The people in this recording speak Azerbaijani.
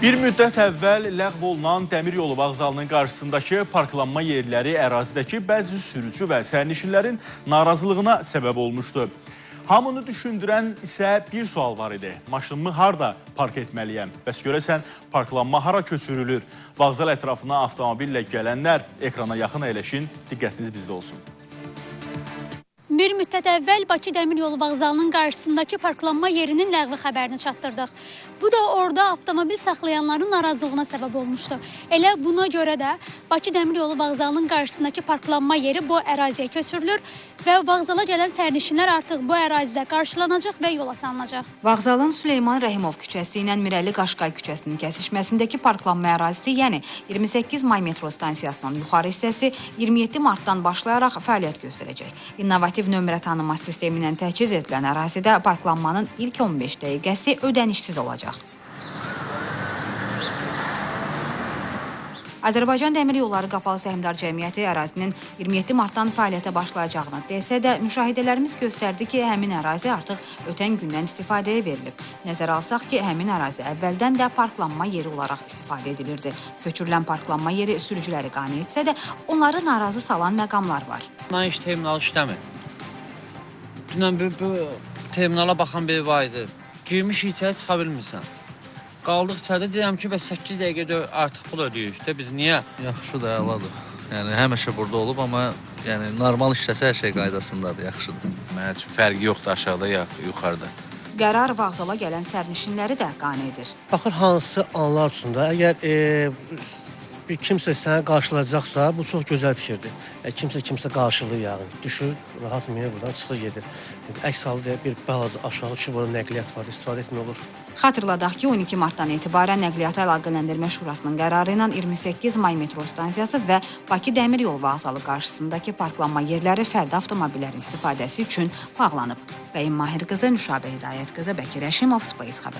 Bir müddət əvvəl ləğv olunan dəmir yolu vağzalının qarşısındakı parklanma yerləri ərazidəki bəzi sürücü və sərnişinlərin narazılığına səbəb olmuşdu. Hamını düşündürən isə bir sual var idi. Maşınımı harda park etməliyəm? Bəs görəsən parklanma hara köçürülür? Vağzal ətrafına avtomobillə gələnlər ekrana yaxın əyləşin, diqqətiniz bizdə olsun. Bir müddət əvvəl Bakı Dəmir Yolu Vağzalının qarşısındakı parklanma yerinin ləğvi xəbərini çatdırdıq. Bu da orada avtomobil saxlayanların narazılığına səbəb olmuşdu. Elə buna görə də Bakı Dəmir Yolu Vağzalının qarşısındakı parklanma yeri bu əraziyə köçürülür və vağzala gələn sərnişinlər artıq bu ərazidə qarşılanacaq və yola salınacaq. Vağzalın Süleyman Rəhimov küçəsi ilə Mirəli Qaşqay küçəsinin kəsişməsindəki parklanma ərazisi, yəni 28 may metro stansiyasının yuxarı hissəsi 27 martdan başlayaraq fəaliyyət göstərəcək. İnnovativ nömrə tanıma sistemi ilə təchiz edilən ərazidə parklanmanın ilk 15 dəqiqəsi ödənişsiz olacaq. Azərbaycan Dəmir Yolları Qapalı Səhmdar Cəmiyyəti ərazinin 27 martdan fəaliyyətə başlayacağını desə də, müşahidələrimiz göstərdi ki, həmin ərazi artıq ötən gündən istifadəyə verilib. Nəzərə alsaq ki, həmin ərazi əvvəldən də parklanma yeri olaraq istifadə edilirdi. Köçürülən parklanma yeri sürücüləri qane etsə də, onları narazı salan məqamlar var. Bunların iş terminalı işləmir. Dünən bu, bu terminala baxan biri var idi. Girmiş içəri çıxa bilmirsən. Qaldıq içəridə deyirəm ki, bəs 8 dəqiqədə artıq pul ödəyirik də biz niyə? Yaxşı da əladır. Yəni həmişə burada olub, amma yəni normal işləsə hər şey qaydasındadır, yaxşıdır. Mənim üçün fərqi yoxdur aşağıda ya yuxarıda. Qərar vağzala gələn sərnişinləri də qane edir. Baxır hansı anlar üçün də əgər e, bir kimsə səni qarşılayacaqsa, bu çox gözəl fikirdir. E, kimsə kimsə qarşılayır yağın. Düşür, rahat minir buradan çıxır gedir. Əks halda bir balaca aşağı düşüb orada nəqliyyat var, istifadə etmək olur. Xatırladaq ki, 12 martdan etibarən Nəqliyyat Əlaqələndirmə Şurasının qərarı ilə 28 may metro stansiyası və Bakı Dəmir Yolu Vağzalı qarşısındakı parklanma yerləri fərdi avtomobillərin istifadəsi üçün bağlanıb. Bəyim Mahir qızı, Nüşabə Hidayət qızı, Bəkir Əşimov, Space xəbər.